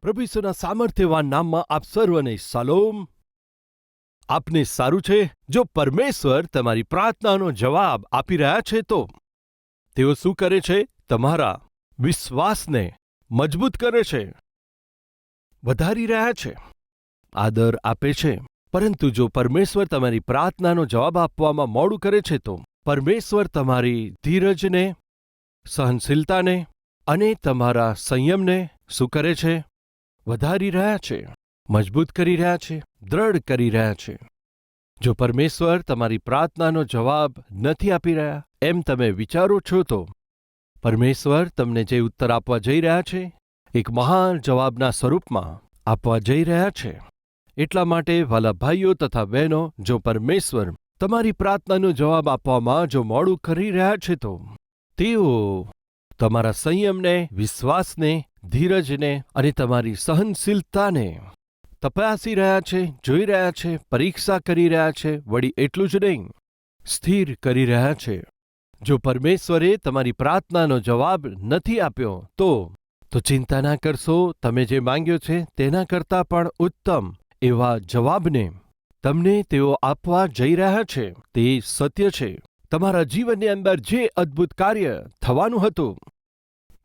પ્રભુ સામર્થ્યવાન નામમાં આપ સર્વને સલોમ. આપને સારું છે? જો પરમેશ્વર તમારી પ્રાર્થનાનો જવાબ આપી રહ્યા છે તો તેઓ શું કરે છે? તમારા વિશ્વાસને મજબૂત કરે છે. વધારી રહ્યા છે. આદર આપે છે. પરંતુ જો પરમેશ્વર તમારી પ્રાર્થનાનો જવાબ આપવામાં મોડું કરે છે તો પરમેશ્વર તમારી ધીરજને, સહનશીલતાને અને તમારા સંયમને શું કરે છે? વધારી રહ્યા છે, મજબૂત કરી રહ્યા છે, દ્રઢ કરી રહ્યા છે. જો પરમેશ્વર તમારી પ્રાર્થનાનો જવાબ નથી આપી રહ્યા, એમ તમે વિચારો છો તો પરમેશ્વર તમને જે ઉત્તર આપવા જઈ રહ્યા છે, એક મહાન જવાબના સ્વરૂપમાં આપવા જઈ રહ્યા છે. એટલા માટે વાલા ભાઈઓ તથા બહેનો, જો પરમેશ્વર તમારી પ્રાર્થનાનો જવાબ આપવામાં જો મોડું કરી રહ્યા છે તો તેઓ તમારા સંયમને, વિશ્વાસને, ધીરજને અને તમારી સહનશીલતાને તપાસી રહ્યા છે, જોઈ રહ્યા છે, પરીક્ષા કરી રહ્યા છે, વળી એટલું જ નહીં, સ્થિર કરી રહ્યા છે. જો પરમેશ્વરે તમારી પ્રાર્થનાનો જવાબ નથી આપ્યો, તો તો ચિંતા ના કરશો. તમે જે માંગ્યો છે તેના કરતાં પણ ઉત્તમ એવા જવાબને તમને તેઓ આપવા જઈ રહ્યા છે, તે સત્ય છે. તમારા જીવનની અંદર જે અદ્ભુત કાર્ય થવાનું હતું,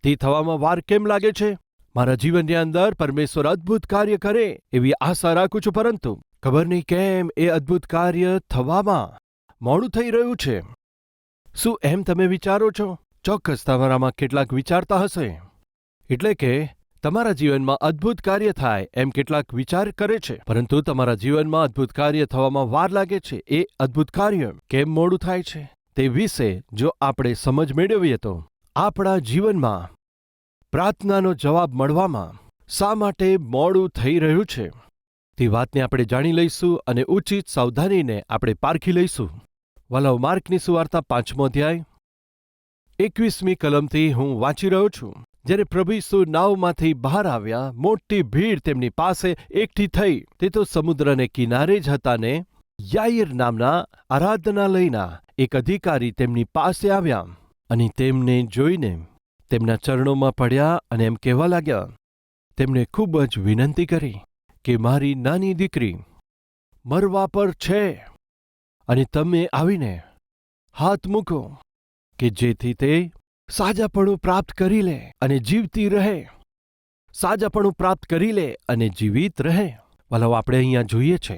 તે થવામાં વાર કેમ લાગે છે? મારા જીવનની અંદર પરમેશ્વર અદ્ભુત કાર્ય કરે એવી આશા રાખું છું, પરંતુ ખબર નહીં કેમ એ અદ્ભુત કાર્ય થવામાં મોડું થઈ રહ્યું છે. શું એમ તમે વિચારો છો? ચોક્કસ તમારામાં કેટલાક વિચારતા હશે. એટલે કે તમારા જીવનમાં અદ્ભુત કાર્ય થાય એમ કેટલાક વિચાર કરે છે. પરંતુ તમારા જીવનમાં અદ્ભુત કાર્ય થવામાં વાર લાગે છે. એ અદ્ભુત કાર્ય કેમ મોડું થાય છે? તે વિશે જો આપણે સમજ મેળવીએ તો આપણા જીવનમાં પ્રાર્થનાનો જવાબ મળવામાં શા માટે મોડું થઈ રહ્યું છે? તે વાતને આપણે જાણી લઈશું અને ઉચિત સાવધાનીને આપણે પારખી લઈશું. વલવ માર્કની સુવાર્તા પાંચમો અધ્યાય. એકવીસમી કલમથી હું વાંચી રહ્યો છું. જ્યારે પ્રભુ ઈસુ નાવમાંથી બહાર આવ્યા, મોટી ભીડ તેમની પાસે એકઠી થઈ. તે તો સમુદ્રને કિનારે જ હતા ને યાઈર નામના આરાધનાલયના એક અધિકારી તેમની પાસે આવ્યા અને તેમને જોઈને તેમના ચરણોમાં પડ્યા અને એમ કહેવા લાગ્યા તેમણે ખૂબ જ વિનંતી કરી કે મારી નાની દીકરી મરવા પર છે અને તમે આવીને હાથ મૂકો કે જેથી તે સાજાપણું પ્રાપ્ત કરી લે અને જીવતી રહે. સાજાપણું પ્રાપ્ત કરી લે અને જીવિત રહે. વલવ આપણે અહીંયા જોઈએ છે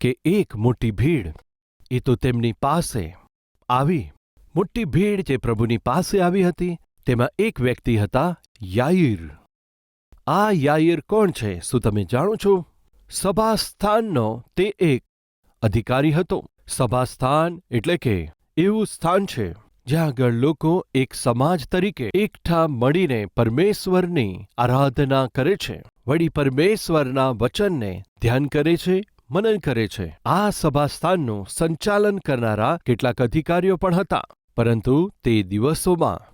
કે એક મોટી ભીડ એ તો તેમની પાસે આવી. મોટી ભીડ જે પ્રભુની પાસે આવી હતી, તેમાં એક વ્યક્તિ હતા યાઈર આ યાઈર કોણ છે, શું તમે જાણો છો? સભાસ્થાનનો તે એક અધિકારી હતો. સભાસ્થાન એટલે કે એવું સ્થાન છે. જ્યાં આગળ લોકો એક સમાજ તરીકે એકઠા મળીને પરમેશ્વરની આરાધના કરે છે. વળી પરમેશ્વરના વચનને ધ્યાન કરે છે, મનન કરે છે. આ સભાસ્થાનનું સંચાલન કરનારા કેટલાક અધિકારીઓ પણ હતા, પરંતુ તે દિવસોમાં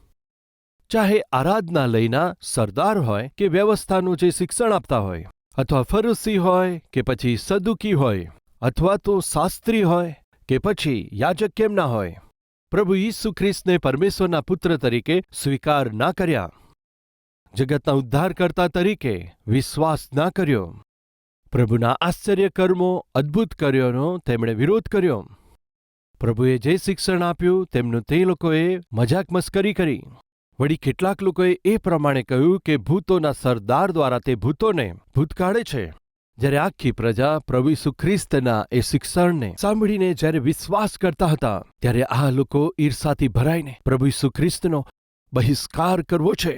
ચાહે આરાધનાલયના સરદાર હોય કે વ્યવસ્થાનું જે શિક્ષણ આપતા હોય, અથવા ફરુસી હોય કે પછી સદુકી હોય, અથવા તો શાસ્ત્રી હોય કે પછી યાજક કેમ ના હોય પ્રભુ ઈસુ ખ્રિસ્તને પરમેશ્વરના પુત્ર તરીકે સ્વીકાર ના કર્યા. જગતના ઉદ્ધારકર્તા તરીકે વિશ્વાસ ના કર્યો. પ્રભુના આશ્ચર્ય કર્મો અદ્ભુત કર્યોનો તેમણે વિરોધ કર્યો. પ્રભુએ જે શિક્ષણ આપ્યું તેમનું તે લોકોએ મજાક મસ્કરી કરી. વળી કેટલાક લોકોએ એ પ્રમાણે કહ્યું કે ભૂતોના સરદાર દ્વારા તે ભૂતોને ભૂતકાળે છે. જ્યારે આખી પ્રજા પ્રભુ ઈસુ ખ્રિસ્તના એ શિક્ષણને સાંભળીને જ્યારે વિશ્વાસ કરતા હતા, ત્યારે આ લોકો ઈર્ષાથી ભરાઈને પ્રભુ ઈસુ ખ્રિસ્તનો બહિષ્કાર કરવો છે.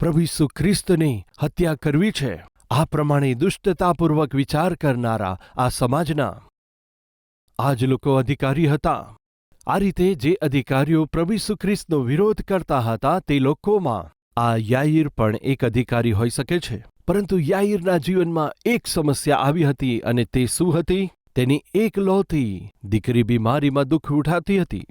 પ્રભુ ઈસુ ખ્રિસ્તની હત્યા કરવી છે. આ પ્રમાણે દુષ્ટતાપૂર્વક વિચાર કરનારા આ સમાજના આ જ લોકો અધિકારી હતા. આ રીતે જે અધિકારીઓ પ્રભુ ઈસુ ખ્રિસ્તનો વિરોધ કરતા હતા, તે લોકોમાં આ યાઈર પણ એક અધિકારી હોઈ શકે છે. પરંતુ યાઈરના જીવનમાં એક સમસ્યા આવી હતી અને તે શું હતી? તેની એક લોથી દીકરી બીમારીમાં દુઃખ ઉઠાતી હતી.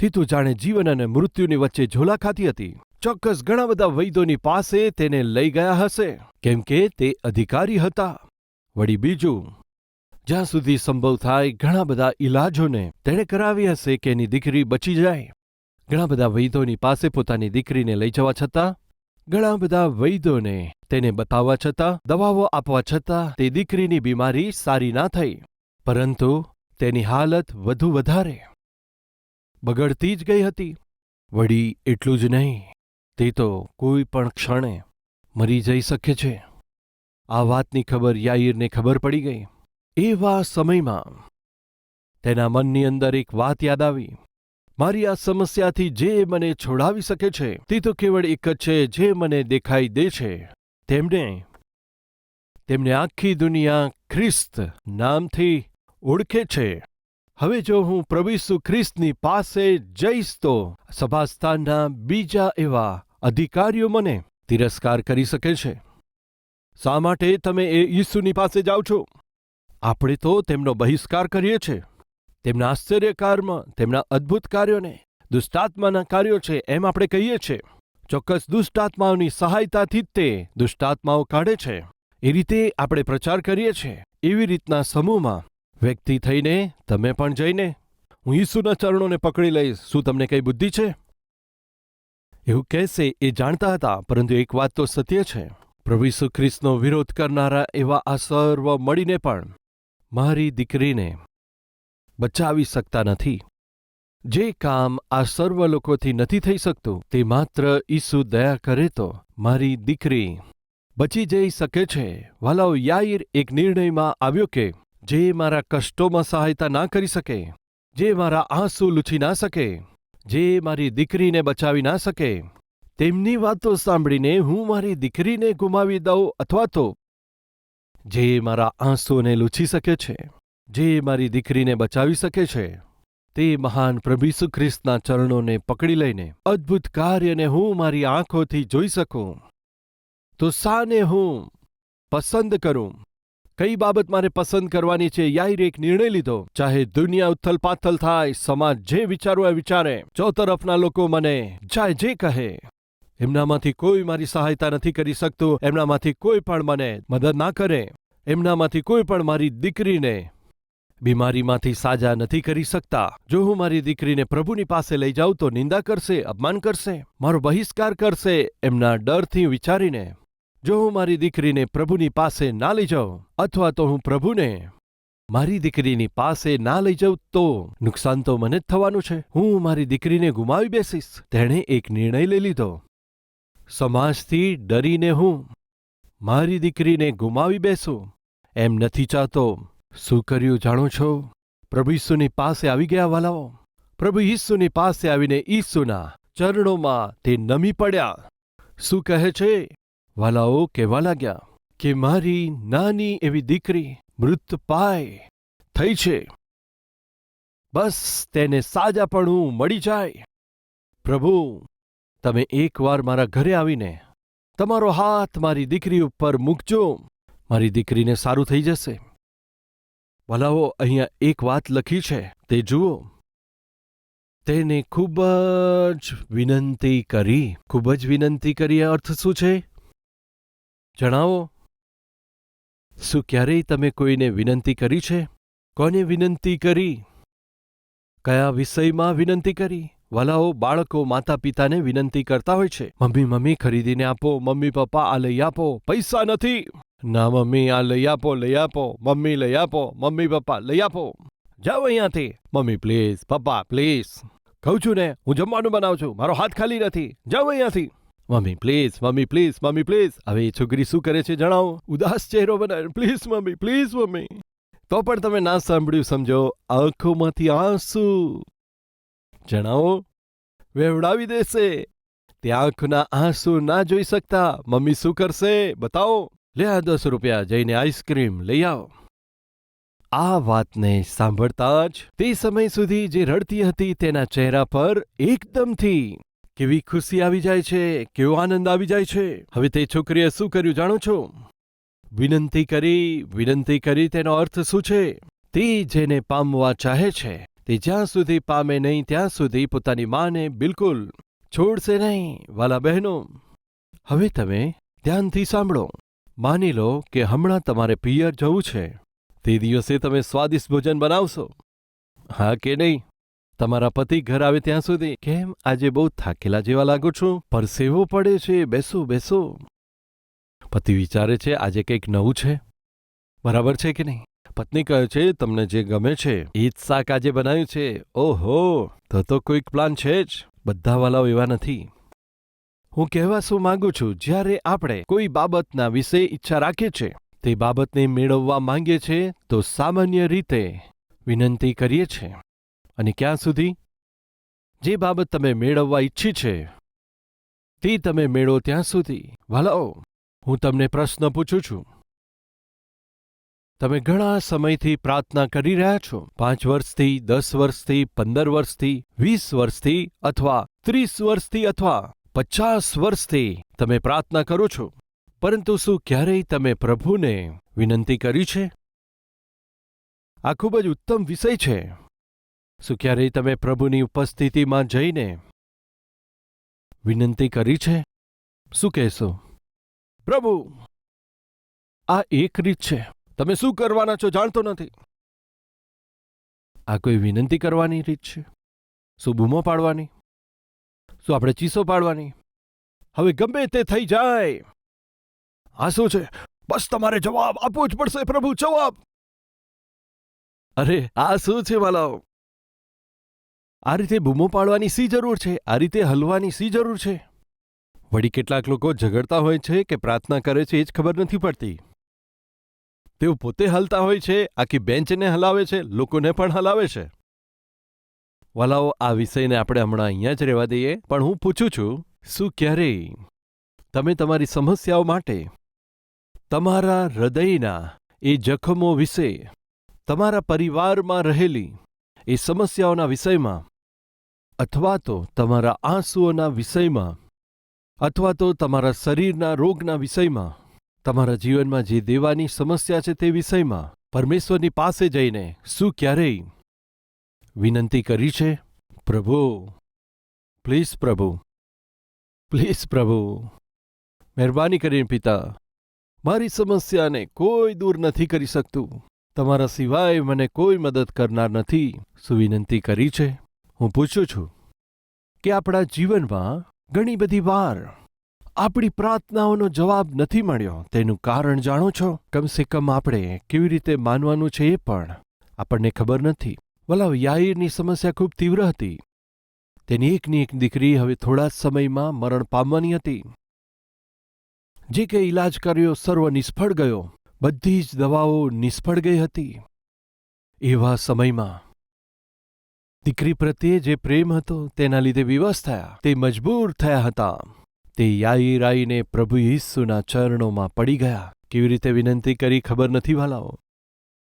તે જાણે જીવન અને મૃત્યુની વચ્ચે ઝોલા ખાતી હતી. ચોક્કસ ઘણા બધા વૈદ્યોની પાસે તેને લઈ ગયા હશે. કેમ કે તે અધિકારી હતા. વળી બીજું, જ્યાં સુધી સંભવ થાય ઘણા બધા ઈલાજોને તેણે કરાવી હશે કે એની દીકરી બચી જાય. ઘણા બધા વૈદ્યોની પાસે પોતાની દીકરીને લઈ જવા છતાં ઘણા બધા વૈદ્યોને તેને બતાવવા છતાં, દવાઓ આપવા છતાં તે દીકરીની બીમારી સારી ના થઈ, પરંતુ તેની હાલત વધુ વધારે. બગડતી જ ગઈ હતી. વળી એટલું જ નહીં, તે તો કોઈ પણ ક્ષણે મરી જઈ શકે છે. આ વાતની ખબર યાઈરને ખબર પડી ગઈ. એવા સમયમાં તેના મનની અંદર એક વાત યાદ આવી. મારી આ સમસ્યાથી જે મને છોડાવી શકે છે, તે તો કેવળ એક જ છે જે મને દેખાઈ દે છે. તેમને તેમને આખી દુનિયા ખ્રિસ્ત નામથી ઓળખે છે. હવે જો હું પ્રભુ ખ્રિસ્તની પાસે જઈશ તો સભાસ્થાનના બીજા એવા અધિકારીઓ મને તિરસ્કાર કરી શકે છે. શા માટે તમે એ ઈસુની પાસે જાઓ છો? આપણે તો તેમનો બહિષ્કાર કરીએ છીએ. તેમના આશ્ચર્યકારમાં, તેમના અદ્ભુત કાર્યોને, દુષ્ટાત્માના કાર્યો છે એમ આપણે કહીએ છીએ. ચોક્કસ દુષ્ટાત્માઓની સહાયતાથી જ તે દુષ્ટાત્માઓ કાઢે છે. એ રીતે આપણે પ્રચાર કરીએ છીએ. એવી રીતના સમૂહમાં વ્યક્તિ થઈને તમે પણ જઈને, હું ઈસુના ચરણોને પકડી લઈશ. શું તમને કઈ બુદ્ધિ છે? એવું કહેશે એ જાણતા હતા, પરંતુ એક વાત તો સત્ય છે. પ્રભુ ઈસુ ખ્રિસ્તનો વિરોધ કરનારા એવા આ સર્વ મળીને પણ મારી દીકરીને બચાવી શકતા નથી. જે કામ આ સર્વ લોકોથી નથી થઈ શકતું, તે માત્ર ઈસુ દયા કરે તો. મારી દીકરી, બચી જઈ શકે છે. વાલાઓ યાઈર એક નિર્ણયમાં આવ્યો કે, જે મારા કષ્ટોમાં સહાયતા ના કરી શકે, જે મારા આંસુ લૂછી ના શકે, જે મારી દીકરીને બચાવી ના શકે, તેમની વાતો સાંભળીને હું મારી દીકરીને ગુમાવી દઉં અથવા તો, જે મારા આંસુને લૂછી શકે છે. જે મારી દીકરીને બચાવી શકે છે, તે મહાન પ્રભુ ઈસુ ખ્રિસ્તના ચરણોને પકડી લઈને અદ્ભુત કાર્યને હું મારી આંખોથી જોઈ શકું. તો સાને હું પસંદ કરું? કઈ બાબત મારે પસંદ કરવાની છે યાર એક નિર્ણય લીધો? ચાહે દુનિયા ઉથલ પાથલ થાય, સમાજ જે વિચારવા વિચારે, ચોતરફના લોકો મને જાય જે કહે. એમનામાંથી કોઈ મારી સહાયતા નથી કરી શકતું, એમનામાંથી કોઈ પણ મને મદદ ના કરે. એમનામાંથી કોઈ પણ મારી દીકરીને બીમારીમાંથી સાજા નથી કરી શકતા. જો હું મારી દીકરીને પ્રભુની પાસે લઈ જાઉં તો નિંદા કરશે, અપમાન કરશે, મારો બહિષ્કાર કરશે એમના ડરથી વિચારીને. જો હું મારી દીકરીને પ્રભુની પાસે ના લઈ જાઉં અથવા તો હું પ્રભુને મારી દીકરીની પાસે ના લઈ જાઉં તો નુકસાન તો મને જ થવાનું છે. હું મારી દીકરીને ગુમાવી બેસીશ. તેણે એક નિર્ણય લઈ લીધો. સમાજથી ડરીને હું મારી દીકરીને ગુમાવી બેસું. એમ નથી ચાહતો. શું કર્યું જાણો છો? પ્રભુ ઈસુની પાસે આવી ગયા વાલાઓ. પ્રભુ ઈસુની પાસે આવીને ઈસુના ચરણોમાં તે નમી પડ્યા. શું કહે છે? વાલાઓ કહેવા લાગ્યા કે મારી નાની એવી દીકરી મૃત પાય થઈ છે. બસ તેને સાજાપણું મળી જાય. પ્રભુ, તમે એકવાર મારા ઘરે આવીને તમારો હાથ મારી દીકરી ઉપર મૂકજો. મારી દીકરીને સારું થઈ જશે. ભલાઓ અહીંયા એક વાત લખી છે. તે જુઓ. તેને ખૂબ જ વિનંતી કરી. ખૂબ જ વિનંતી કરી અર્થ શું છે? જણાવો. શું ક્યારેય તમે કોઈને વિનંતી કરી છે? કોને વિનંતી કરી? કયા વિષયમાં વિનંતી કરી? વાલાઓ બાળકો માતા પિતાને વિનંતી કરતા હોય છે. મમ્મી મમ્મી, ખરીદીને આપો. મમ્મી, પપ્પા, આ લઈ આપો. પૈસા નથી. ના, મમ્મી, આ લઈ આપો લઈ આપો. મમ્મી, લઈ આપો. મમ્મી, પપ્પા, લઈ આપો. જાઓ અહીંયાથી. મમ્મી પ્લીઝ પપ્પા પ્લીઝ કહું છું ને, હું જમવાનું બનાવું છું. મારો હાથ ખાલી નથી. જાઓ અહીંયાથી. Mummy please mummy please mummy please હવે એ છોકરી શું કરે છે જણાવો. ઉદાસ ચહેરો બનાવે. Please mummy please mummy. તો પણ તમે ના સાંભળ્યું, સમજો. આંખોમાંથી આંસુ. જણાવો. વેવડાવી દેશે. તે આંખના આંસુ ના જોઈ શકતા મમ્મી શું કરશે બતાવો. લે આ દસ રૂપિયા જઈને આઈસ્ક્રીમ લઈ આવો. આ વાતને સાંભળતા જ તે સમય સુધી જે રડતી હતી તેના ચહેરા પર એકદમથી કેવી ખુશી આવી જાય છે, કેવો આનંદ આવી જાય છે. હવે તે છોકરીએ શું કર્યું જાણો છો? વિનંતી કરી વિનંતી કરી તેનો અર્થ શું છે? તે જેને પામવા ચાહે છે. તે જ્યાં સુધી પામે નહીં, ત્યાં સુધી પોતાની માને બિલકુલ છોડશે નહીં, વાલા બહેનો. હવે તમે ધ્યાનથી સાંભળો. માની લો કે હમણાં તમારે પિયર જવું છે. તે દિવસે તમે સ્વાદિષ્ટ ભોજન બનાવશો. હા કે નહીં? તમારા પતિ ઘર આવે ત્યાં સુધી. કેમ આજે બહુ થાકેલા જેવા લાગો છો? પરસેવો પડે છે, બેસો બેસો. પતિ વિચારે છે, આજે કંઈક નવું છે. બરાબર છે કે નહીં? પત્ની કહે છે, તમને જે ગમે છે, એ જ શાક આજે બનાવ્યું છે. ઓહો, તો તો કોઈક પ્લાન છે જ. બધા વાલાઓ એવા નથી. હું કહેવા શું માંગુ છું, જ્યારે આપણે કોઈ બાબતના વિશે ઈચ્છા રાખીએ છે, તે બાબતને મેળવવા માંગીએ છે, તો સામાન્ય રીતે વિનંતી કરીએ છે. અને ક્યાં સુધી? જે બાબત તમે મેળવવા ઈચ્છી છે, તે તમે મેળવો ત્યાં સુધી. વાલાઓ, હું તમને પ્રશ્ન પૂછું છું. તમે ઘણા સમયથી પ્રાર્થના કરી રહ્યા છો. પાંચ વર્ષથી, દસ વર્ષથી, પંદર વર્ષથી, વીસ વર્ષથી અથવા ત્રીસ વર્ષથી અથવા પચાસ વર્ષથી તમે પ્રાર્થના કરો છો. પરંતુ શું ક્યારેય તમે પ્રભુને વિનંતી કરી છે? આ ખૂબ જ ઉત્તમ વિષય છે. શું ક્યારેય તમે પ્રભુની ઉપસ્થિતિમાં જઈને વિનંતી કરી છે? શું કહેશો? પ્રભુ, આ એક રીત છે. તમે શું કરવાના છો જાણતો નથી. આ કોઈ વિનંતી કરવાની રીત છે? શું બૂમો પાડવાની? શું આપણે ચીસો પાડવાની? હવે ગમે તે થઈ જાય. આ શું છે? બસ તમારે જવાબ આપવો જ પડશે, પ્રભુ, જવાબ. અરે, આ શું છે માલાઓ આ રીતે બૂમો પાડવાની સી જરૂર છે? આ રીતે હલવાની સી જરૂર છે? વળી કેટલાક લોકો ઝઘડતા હોય છે કે પ્રાર્થના કરે છે એ જ ખબર નથી પડતી. તેઓ પોતે હલતા હોય છે, આખી બેન્ચને હલાવે છે, લોકોને પણ હલાવે છે. વાલાઓ, આ વિષયને આપણે હમણાં અહીંયા જ રહેવા દઈએ, પણ હું પૂછું છું, શું ક્યારેય તમે તમારી સમસ્યાઓ માટે તમારા હૃદયના એ જખમો વિશે, તમારા પરિવારમાં રહેલી એ સમસ્યાઓના વિષયમાં, અથવા તો તમારા આંસુઓના વિષયમાં, અથવા તો તમારા શરીરના રોગના વિષયમાં તમારા જીવનમાં જે દેવાની સમસ્યા છે તે વિષયમાં પરમેશ્વરની પાસે જઈને શું ક્યારેય વિનંતી કરી છે? પ્રભુ, પ્લીઝ પ્રભુ પ્લીઝ પ્રભુ, મહેરબાની કરીને પિતા, મારી સમસ્યાને કોઈ દૂર નથી કરી શકતું. તમારા સિવાય મને કોઈ મદદ કરનાર નથી. શું વિનંતી કરી છે? હું પૂછું છું કે આપણા જીવનમાં ઘણી બધી વાર આપણી પ્રાર્થનાઓનો જવાબ નથી મળ્યો. તેનું કારણ જાણો છો? કમસે કમ આપણે કેવી રીતે માનવાનું છે એ પણ આપણને ખબર નથી. વલાવ યાઈરની સમસ્યા ખૂબ તીવ્ર હતી. તેની એકની એક દીકરી હવે થોડા જ સમયમાં મરણ પામવાની હતી. જે કંઈ ઈલાજ કર્યો, સર્વ નિષ્ફળ ગયો. બધી જ દવાઓ નિષ્ફળ ગઈ હતી. એવા સમયમાં દીકરી પ્રત્યે જે પ્રેમ હતો, તેના લીધે વિવશ થયા. તે મજબૂર થયા હતા. તે યાઈ રાઈને પ્રભુ ઈસુના ચરણોમાં પડી ગયા. કેવી રીતે વિનંતી કરી ખબર નથી વાલાઓ?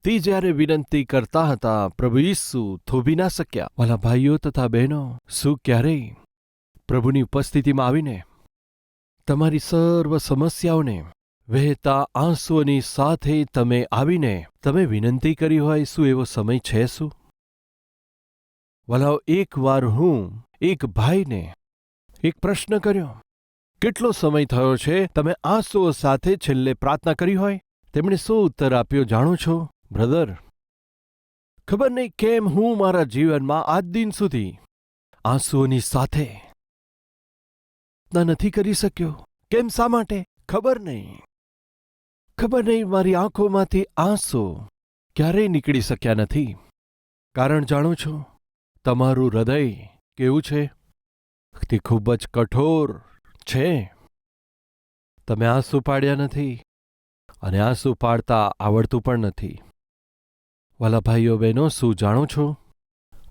તે જ્યારે વિનંતી કરતા હતા, પ્રભુ ઈસુ થોભી ના શક્યા. વાલા ભાઈઓ તથા બહેનો, શું ક્યારેય પ્રભુની ઉપસ્થિતિમાં આવીને તમારી સર્વ સમસ્યાઓને વહેતા આંસુઓની સાથે તમે આવીને તમે વિનંતી કરી હોય, શું એવો સમય છે શું? વલાઓ, એક વાર હું એક ભાઈને એક પ્રશ્ન કર્યો. કેટલો સમય થયો છે? તમે આંસુઓ સાથે છેલ્લે પ્રાર્થના કરી હોય? તેમણે શું ઉત્તર આપ્યો જાણો છો? બ્રધર, ખબર નહીં કેમ હું મારા જીવનમાં આજ દિન સુધી આંસુઓની સાથે નથી કરી શક્યો. કેમ શા માટે? ખબર નહીં. ખબર નહીં મારી આંખોમાંથી આંસુ ક્યારેય નીકળી શક્યા નથી. કારણ જાણો છો, તમારું હૃદય કેવું છે? તે ખૂબ જ કઠોર છે. તમે આંસુ પાડ્યા નથી અને આંસુ પાડતા આવડતું પણ નથી. વાલા ભાઈઓ બહેનો, શું જાણો છો?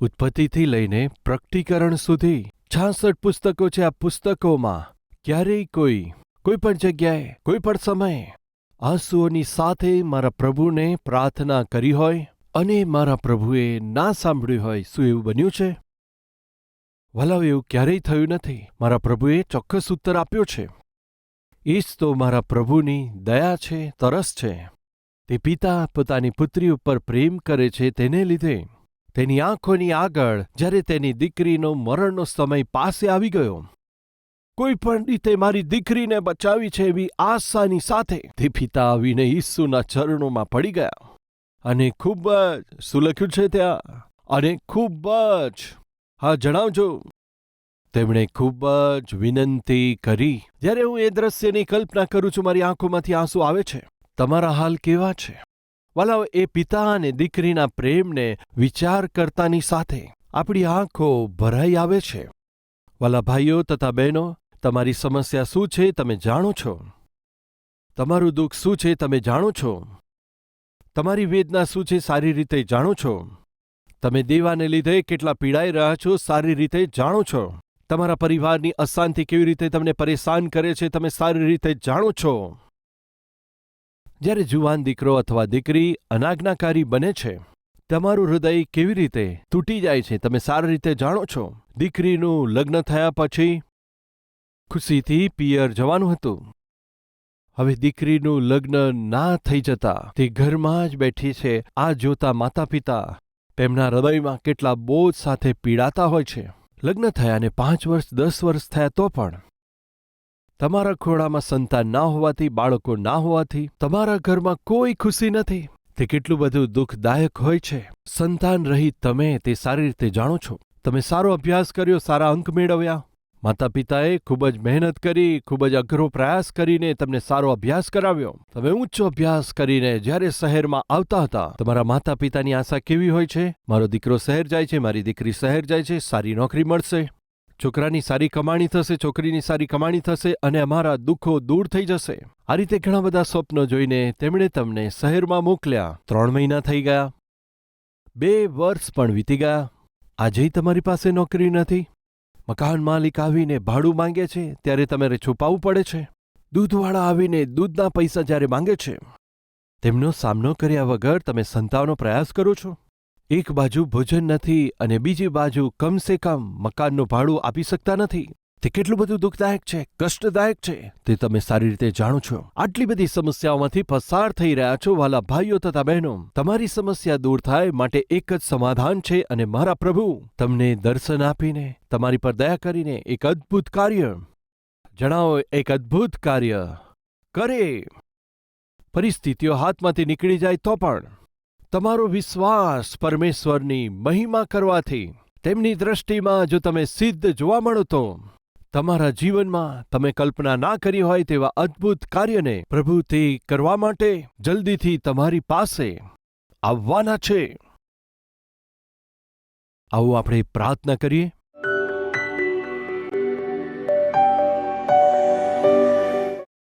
ઉત્પત્તિથી લઈને પ્રકટીકરણ સુધી છાસઠ પુસ્તકો છે આ પુસ્તકોમાં. ક્યારેય કોઈ કોઈ પણ જગ્યાએ, કોઈ પણ સમયે આંસુઓની સાથે મારા પ્રભુને પ્રાર્થના કરી હોય અને મારા પ્રભુએ ના સાંભળ્યું હોય, શું એવું બન્યું છે? વલાવ એવું ક્યારેય થયું નથી. મારા પ્રભુએ ચોક્કસ ઉત્તર આપ્યો છે. એ જ તો મારા પ્રભુની દયા છે, તરસ છે. તે પિતા પોતાની પુત્રી ઉપર પ્રેમ કરે છે તેને લીધે. તેની આંખોની આગળ જ્યારે તેની દીકરીનો મરણનો સમય પાસે આવી ગયો. કોઈ પણ રીતે મારી દીકરીને બચાવી છે એવી આશાની સાથે તે પિતા આવીને ઈસુના ચરણોમાં પડી ગયા. અને ખૂબ જ, શું લખ્યું છે ત્યાં? અને ખૂબ જ હા, જણાવજો. તેમણે ખૂબ જ વિનંતી કરી. જ્યારે હું એ દ્રશ્યની કલ્પના કરું છું, મારી આંખોમાંથી આંસુ આવે છે. તમારા હાલ કેવા છે? વાલાઓ, એ પિતા અને દીકરીના પ્રેમને વિચાર કરતાની સાથે આપણી આંખો ભરાઈ આવે છે. વાલા ભાઈઓ તથા બહેનો, તમારી સમસ્યા શું છે તમે જાણો છો? તમારું દુઃખ શું છે તમે જાણો છો? તમારી વેદના શું છે સારી રીતે જાણો છો? તમે દેવાને લીધે કેટલા પીડાઈ રહ્યા છો, સારી રીતે જાણો છો. તમારા પરિવારની અશાંતિ કેવી રીતે તમને પરેશાન કરે છે, તમે સારી રીતે જાણો છો. જ્યારે જુવાન દીકરો અથવા દીકરી અનાજ્ઞાકારી બને છે, તમારું હૃદય કેવી રીતે તૂટી જાય છે, તમે સારી રીતે જાણો છો. દીકરીનું લગ્ન થયા પછી ખુશીથી પિયર જવાનું હતું. હવે દીકરીનું લગ્ન ના થઈ જતા તે ઘરમાં જ બેઠી છે, આ જોતા માતા પિતા તેમના હૃદયમાં કેટલા બોજ સાથે પીડાતા હોય છે. લગ્ન થયાને પાંચ વર્ષ, દસ વર્ષ થયા તો પણ. તમારા ખોળામાં સંતાન ના હોવાથી, બાળકો ના હોવાથી, તમારા ઘરમાં કોઈ ખુશી નથી. તે કેટલું બધું દુઃખદાયક હોય છે. સંતાન રહી તમે તે સારી રીતે જાણો છો. તમે સારો અભ્યાસ કર્યો, સારા અંક મેળવ્યા. માતા પિતાએ ખૂબ જ મહેનત કરી, ખૂબ જ અઘરો પ્રયાસ કરીને તમને સારો અભ્યાસ કરાવ્યો. તમે ઊંચો અભ્યાસ કરીને જ્યારે શહેરમાં આવતા હતા, તમારા માતા પિતાની આશા કેવી હોય છે? મારો દીકરો શહેર જાય છે, મારી દીકરી શહેર જાય છે, સારી નોકરી મળશે. છોકરાની સારી કમાણી થશે, છોકરીની સારી કમાણી થશે અને અમારા દુઃખો દૂર થઈ જશે. આ રીતે ઘણા બધા સ્વપ્નો જોઈને તેમણે તમને શહેરમાં મોકલ્યા. ત્રણ મહિના થઈ ગયા. બે વર્ષ પણ વીતી ગયા. આજે તમારી પાસે નોકરી નથી? મકાન માલિક આવીને ભાડું માંગે છે, ત્યારે તમારે છુપાવવું પડે છે. દૂધવાળા આવીને દૂધના પૈસા જ્યારે માંગે છે, તેમનો સામનો કર્યા વગર તમે સંતાવનો પ્રયાસ કરો છો. એક બાજુ ભોજન નથી અને બીજી બાજુ કમસે કમ મકાનનું ભાડું આપી શકતા નથી. તે કેટલું બધું દુઃખદાયક છે, કષ્ટદાયક છે, તે તમે સારી રીતે જાણો છો. આટલી બધી સમસ્યાઓમાંથી પસાર થઈ રહ્યા છો, વાલા ભાઈઓ તથા બહેનો. તમારી સમસ્યા દૂર થાય, માટે એક જ સમાધાન છે અને મારા પ્રભુ, તમને દર્શન આપીને, તમારી પર દયા કરીને એક અદ્ભુત કાર્ય. જણાવો, એક અદ્ભુત કાર્ય. કરે. પરિસ્થિતિઓ હાથમાંથી નીકળી જાય તો પણ. તમારો વિશ્વાસ પરમેશ્વરની મહિમા કરવાથી. તેમની દ્રષ્ટિમાં જો તમે સિદ્ધ જોવા મળો તો. તમારા જીવનમાં તમે કલ્પના ના કરી હોય તેવા અદ્ભુત કાર્યને પ્રભુ તે કરવા માટે જલ્દીથી તમારી પાસે આવવાના છે. આવો આપણે પ્રાર્થના કરીએ.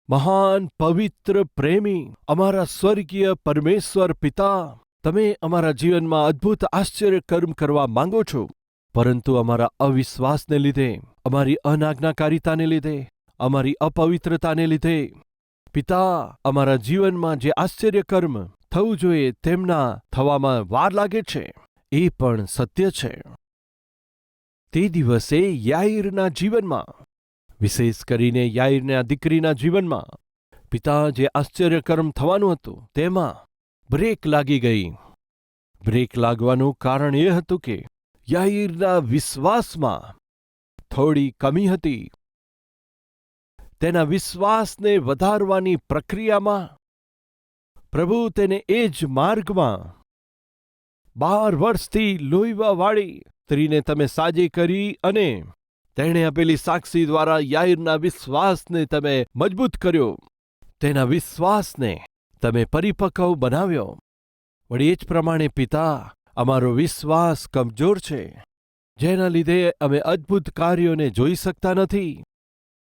મહાન પવિત્ર પ્રેમી, અમારા સ્વર્ગીય પરમેશ્વર પિતા, તમે અમારા જીવનમાં અદ્ભુત આશ્ચર્ય કર્મ કરવા માંગો છો, પરંતુ અમારા અવિશ્વાસને લીધે અમારી અનાજ્ઞાકારિતાને લીધે, અમારી અપવિત્રતાને લીધે. પિતા, અમારા જીવનમાં જે આશ્ચર્ય કર્મ થવું જોઈએ તેમના થવામાં વાર લાગે છે. એ પણ સત્ય છે. તે દિવસે યાઈરના જીવનમાં, વિશેષ કરીને યાઈરના દીકરીના જીવનમાં, પિતા જે આશ્ચર્યકર્મ થવાનું હતું તેમાં બ્રેક લાગી ગઈ. બ્રેક લાગવાનું કારણ એ હતું કે યાઈરના વિશ્વાસમાં થોડી કમી હતી. તેના વિશ્વાસને વધારવાની પ્રક્રિયામાં પ્રભુ તેને એ જ માર્ગમાં બાર વર્ષથી લોહીવાવાળી સ્ત્રીને તમે સાજી કરી અને તેણે આપેલી સાક્ષી દ્વારા યાયરના વિશ્વાસને તમે મજબૂત કર્યો. તેના વિશ્વાસને તમે પરિપક્વ બનાવ્યો. વળી એ જ પ્રમાણે પિતા, અમારો વિશ્વાસ કમજોર છે. જેના લીધે અમે અદ્ભુત કાર્યોને જોઈ શકતા નથી.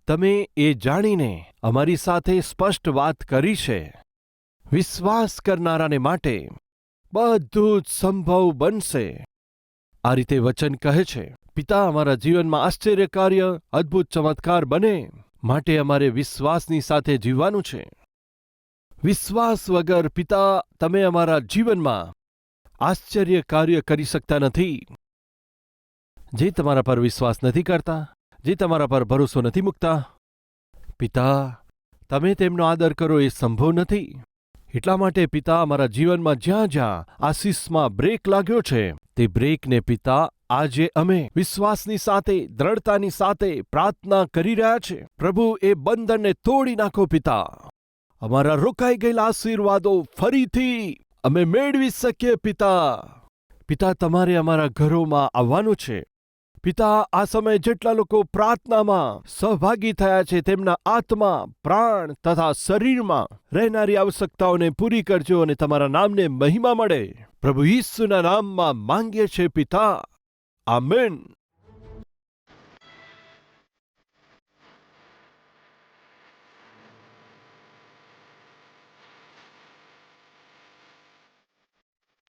તમે એ જાણીને અમારી સાથે સ્પષ્ટ વાત કરી છે. વિશ્વાસ કરનારાને માટે બધું જ સંભવ બનશે. આ રીતે વચન કહે છે, પિતા અમારા જીવનમાં આશ્ચર્ય કાર્ય અદ્ભુત ચમત્કાર બને માટે અમારે વિશ્વાસની સાથે જીવવાનું છે. વિશ્વાસ વગર પિતા, તમે અમારા જીવનમાં આશ્ચર્ય કાર્ય કરી શકતા નથી. જે તમારા પર વિશ્વાસ નથી કરતા, જે તમારા પર ભરોસો નથી મૂકતા. પિતા, તમે તેમનો આદર કરો એ સંભવ નથી. એટલા માટે પિતા અમારા જીવનમાં જ્યાં જ્યાં આશીષમાં બ્રેક લાગ્યો છે, તે બ્રેકને પિતા આજે અમે વિશ્વાસની સાથે, દ્રઢતાની સાથે પ્રાર્થના કરી રહ્યા છે. પ્રભુ એ બંધનને તોડી નાખો પિતા. અમારા રોકાઈ ગયેલા આશીર્વાદો ફરીથી અમે મેળવી શકીએ પિતા. પિતા, તમારે અમારા ઘરોમાં આવવાનું છે. પિતા આ સમયે જેટલા લોકો પ્રાર્થનામાં સહભાગી થયા છે, તેમના આત્મા, પ્રાણ તથા શરીરમાં રહેનારી આવશ્યકતાઓને પૂરી કરજો અને તમારા નામને મહિમા મળે. પ્રભુ ઈસુના નામમાં માંગીએ છે પિતા. Amen.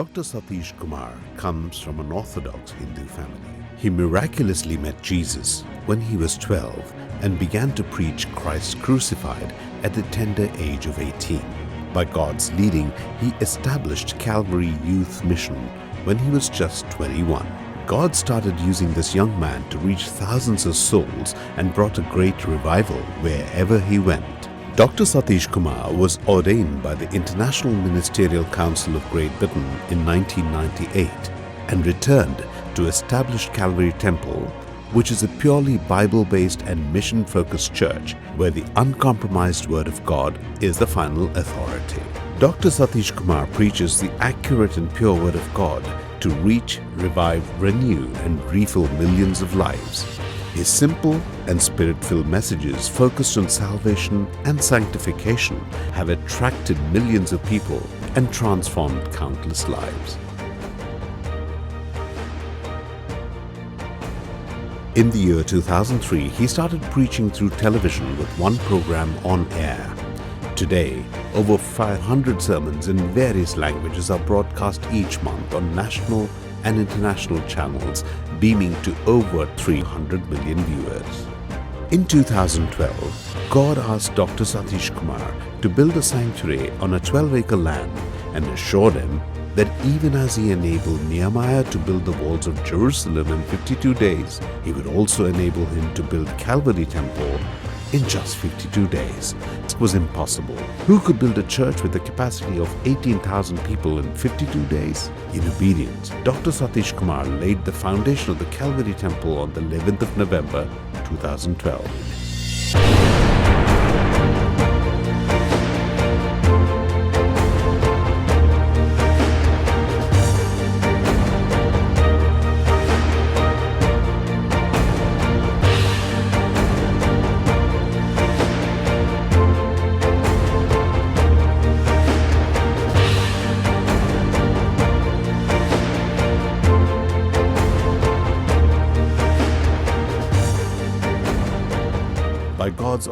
Dr. Satish Kumar comes from an Orthodox Hindu family. He miraculously met Jesus when he was 12 and began to preach Christ crucified at the tender age of 18. By God's leading, he established Calvary Youth Mission when he was just 21. God started using this young man to reach thousands of souls and brought a great revival wherever he went. Dr. Satish Kumar was ordained by the International Ministerial Council of Great Britain in 1998 and returned to establish Calvary Temple, which is a purely Bible based and mission focused church where the uncompromised Word of God is the final authority. Dr. Satish Kumar preaches the accurate and pure Word of God to reach, revive, renew, and refill millions of lives. His simple and spirit filled messages focused on salvation and sanctification have attracted millions of people and transformed countless lives. In the year 2003, he started preaching through television with one program on air. Today, over 500 sermons in various languages are broadcast each month on national and international channels, beaming to over 300 million viewers. In 2012, God asked Dr. Satish Kumar to build a sanctuary on a 12 acre land and assured him that even as he enabled Nehemiah to build the walls of Jerusalem in 52 days, he would also enable him to build Calvary Temple in just 52 days. This was impossible. Who could build a church with a capacity of 18,000 people in 52 days? In obedience, Dr. Satish Kumar laid the foundation of the Calvary Temple on the 11th of November 2012.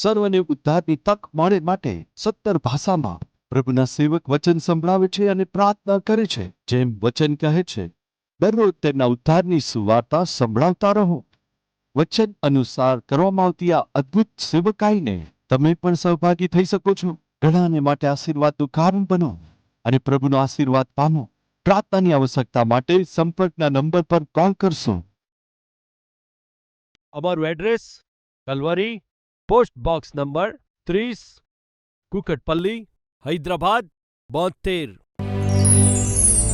સર્વને ઉદ્ધારની તક મળે માટે સત્તર ભાષામાં પ્રભુના સેવક વચન સંભળાવે છે અને પ્રાર્થના કરે છે. જેમ વચન કહે છે, દરરોજ તેમના ઉદ્ધારની સુવાર્તા સંભળાવતા રહો. વચન અનુસાર કરવામાં આવતી આ અદ્ભુત સેવકાઈને તમે પણ સહભાગી થઈ શકો છો. ઘણાને માટે આશીર્વાદનું કારણ બનો અને પ્રભુનો આશીર્વાદ પામો. પ્રાર્થનાની આવશ્યકતા માટે સંપર્કના નંબર પર કોલ કરશો. અમારું address, Calvary post box number ત્રીસ. કુકટપલ્લી હૈદરાબાદ બોતેર.